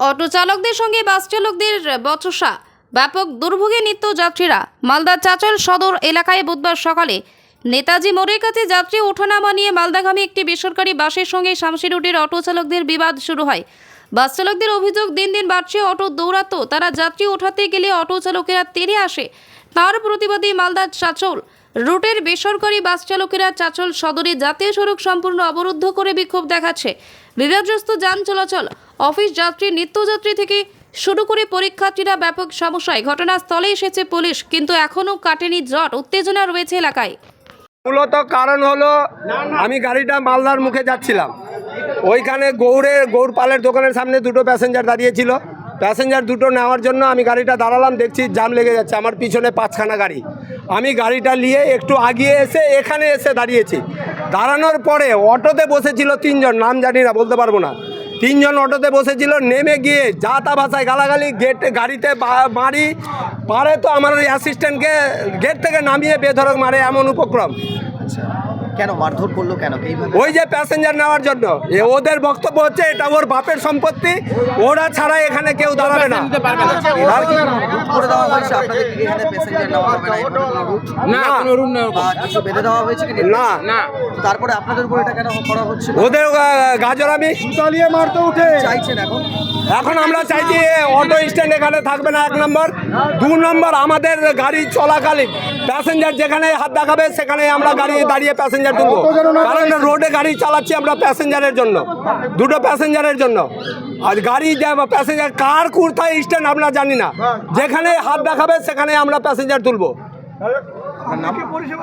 Auto চালকদের সঙ্গে বাস চালকদের বচসা। ব্যাপক দুর্ভোগে নিত্য যাত্রীরা মালদা চাচল সদর এলাকায় বুধবার সকালে নেতাজি মোড়ের কাছে যাত্রী ওঠানামা নিয়ে মালদাগামী একটি বেসরকারি বাসের সঙ্গে শামসি রুটের অটো চালকদের বিবাদ শুরু হয়। বাস চালকদের অভিযোগ, দিন দিন বাড়ছে অটো দৌড়াতো তারা যাত্রী ওঠাতে গেলে অটো চালকেরা তেড়ে আসে। তার প্রতিবাদী মালদার চাচল রুটের বেসরকারি বাস চালকেরা চাচল সদরে জাতীয় সড়ক সম্পূর্ণ অবরুদ্ধ করে বিক্ষোভ দেখাচ্ছে। বিপর্যস্ত যান চলাচল, অফিস যাত্রী, নিত্যযাত্রী থেকে শুরু করে পরীক্ষার্থীরা ব্যাপক সমস্যায়। ঘটনাস্থলে এসেছে পুলিশ, কিন্তু এখনও কাটেনি জট, উত্তেজনা রয়েছে এলাকায়। মূলত কারণ হলো, আমি গাড়িটা মালদার মুখে যাচ্ছিলাম। ওইখানে গৌড়ের গৌড় পালের দোকানের সামনে দুটো প্যাসেঞ্জার দাঁড়িয়েছিল প্যাসেঞ্জার দুটো নেওয়ার জন্য আমি গাড়িটা দাঁড়ালাম, দেখছি জাম লেগে যাচ্ছে, আমার পিছনে পাঁচখানা গাড়ি। আমি গাড়িটা নিয়ে একটু আগিয়ে এসে এখানে এসে দাঁড়িয়েছি। দাঁড়ানোর পরে অটোতে বসেছিল তিনজন, নাম জানি না, বলতে পারব না। তিনজন অটোতে বসেছিল, নেমে গিয়ে যা তা ভাষায় গালাগালি, গেট, গাড়িতে মারি। পারে তো আমার অ্যাসিস্ট্যান্টকে গেট থেকে নামিয়ে বেধরক মারে, এমন উপক্রম। কেন মারধর করল কেন? ওই যে প্যাসেঞ্জার নেওয়ার জন্য। এ ওদের বক্তব্য হচ্ছে এটা ওর বাপের সম্পত্তি ওরা ছাড়া এখানে কেউ দাঁড়াবে না। না। তারপরে আপনাদের উপর এটা কেন করা হচ্ছে? ওদের গাজর আমি চালিয়ে মারতে উঠে। চাইছেন এখন? এখন আমরা চাইছি অটো স্ট্যান্ড এখানে থাকবে না এক নম্বর। দু নম্বর আমাদের গাড়ি চলাকালীন। প্যাসেঞ্জার যেখানে হাত দেখাবে সেখানে আমরা গাড়ি দাঁড়িয়ে প্যাসেঞ্জার তুলবো কারণ রোডে গাড়ি চালাচ্ছি আমরা প্যাসেঞ্জারের জন্য। দুটো প্যাসেঞ্জারের জন্য। আর গাড়ি প্যাসেঞ্জার কার কোথায় স্ট্যান্ড আমরা জানি না। যেখানে হাত দেখাবে সেখানে আমরা প্যাসেঞ্জার তুলবো।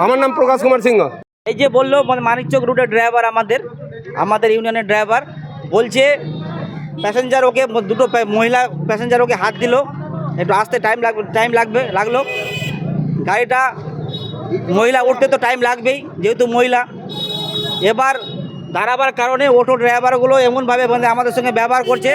আমার নাম প্রকাশ কুমার সিংহ। এই যে বলল মানে মানিকচক রুটের ড্রাইভার আমাদের আমাদের ইউনিয়নের ড্রাইভার বলছে প্যাসেঞ্জার ওকে দুটো মহিলা প্যাসেঞ্জার ওকে হাত দিল। একটু আসতে টাইম লাগবে টাইম লাগবে লাগল। গাড়িটা মহিলা উঠতে তো টাইম লাগবেই যেহেতু মহিলা। এবার দাঁড়াবার কারণে অটো ড্রাইভারগুলো এমনভাবে মানে আমাদের সঙ্গে ব্যবহার করছে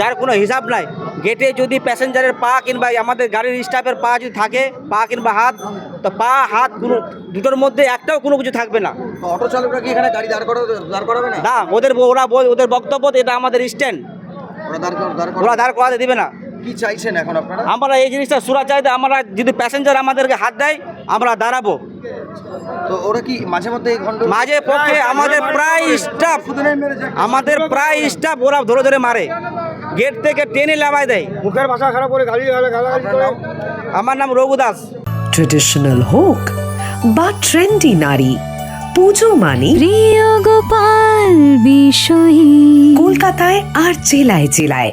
যার কোনো হিসাব নাই। গেটে যদি প্যাসেঞ্জারের পা কিংবা আমাদের গাড়ির স্টাফের পা যদি থাকে পা কিংবা হাত তো পা হাত কোনো দুটোর মধ্যে একটাও কোনো কিছু থাকবে না। অটো চালকরা কি এখানে গাড়ি দাঁড় করাবে দাঁড় করাবে না? না ওদের ওরা ওদের বক্তব্য এটা আমাদের স্ট্যান্ড ওরা দাঁড় করাতে দিবে না। কি চাইছেন এখন আপনারা? আমরা এই জিনিসটা সুরা চাইতে আমরা যদি প্যাসেঞ্জার আমাদেরকে হাত দেয় আমরা দাঁড়াবো। তো ওরা কি মাঝে মধ্যে মাঝে পক্ষে আমাদের প্রায় স্টাফ আমাদের প্রায় স্টাফ ওরা ধরে ধরে মারে। গেট থেকে টেনে লাভাই দেয়। মুখের ভাষা খারাপ করে নাম? আমার নাম রঘু দাস। ট্রেডিশনাল হোক বা ট্রেন্ডি নারী। পুজো মানে প্রিয় গোপাল বিষয়ী। কলকাতায় আর জেলায় জেলায়।